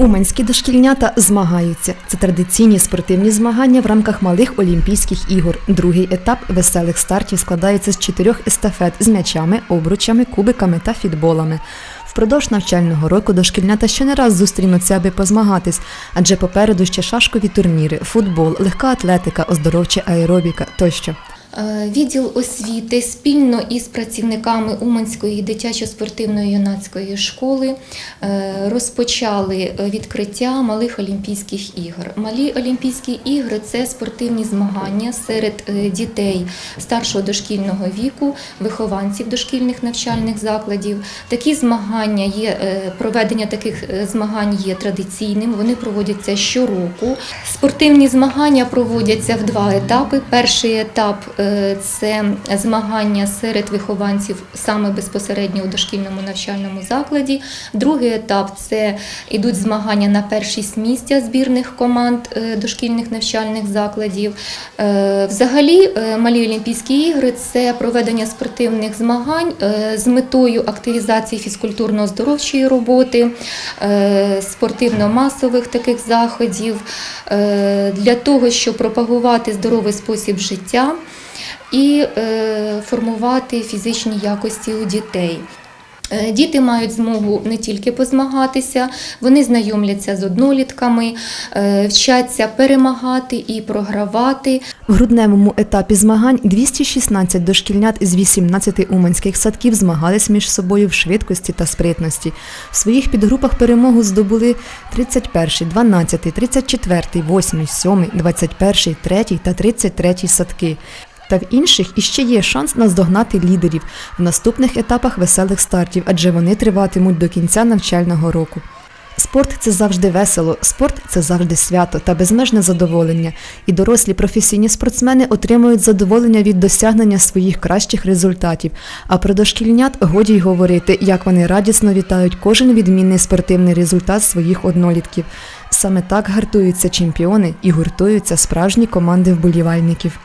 Уманські дошкільнята змагаються. Це традиційні спортивні змагання в рамках малих Олімпійських ігор. Другий етап веселих стартів складається з чотирьох естафет з м'ячами, обручами, кубиками та фітболами. Впродовж навчального року дошкільнята ще не раз зустрінуться, аби позмагатись, адже попереду ще шашкові турніри, футбол, легка атлетика, оздоровча аеробіка тощо. Е, Відділ освіти спільно із працівниками Уманської дитячо-спортивної юнацької школи е, розпочали відкриття малих Олімпійських ігор. Малі Олімпійські ігри це спортивні змагання серед е, дітей старшого дошкільного віку, вихованців дошкільних навчальних закладів. Такі змагання є проведення таких змагань є традиційним. Вони проводяться щороку. Спортивні змагання проводяться в два етапи. Перший етап це змагання серед вихованців саме безпосередньо у дошкільному навчальному закладі. Другий етап це йдуть змагання на першість місця збірних команд е, дошкільних навчальних закладів. Е, Взагалі, е, малі Олімпійські ігри це проведення спортивних змагань е, з метою активізації фізкультурно-оздоровчої роботи, е, спортивно-масових таких заходів е, для того, щоб пропагувати здоровий спосіб життя і е, формувати фізичні якості у дітей. Е, Діти мають змогу не тільки позмагатися, вони знайомляться з однолітками, е, вчаться перемагати і програвати. В грудневому етапі змагань 216 дошкільнят із 18 уманських садків змагались між собою в швидкості та спритності. В своїх підгрупах перемогу здобули 31, 12, 34, 8, 7, 21, 3 та 33 садки. Та в інших іще є шанс наздогнати лідерів в наступних етапах веселих стартів, адже вони триватимуть до кінця навчального року. Спорт це завжди весело, спорт це завжди свято та безмежне задоволення. І дорослі професійні спортсмени отримують задоволення від досягнення своїх кращих результатів. А про дошкільнят годі й говорити, як вони радісно вітають кожен відмінний спортивний результат своїх однолітків. Саме так гартуються чемпіони і гуртуються справжні команди вболівальників.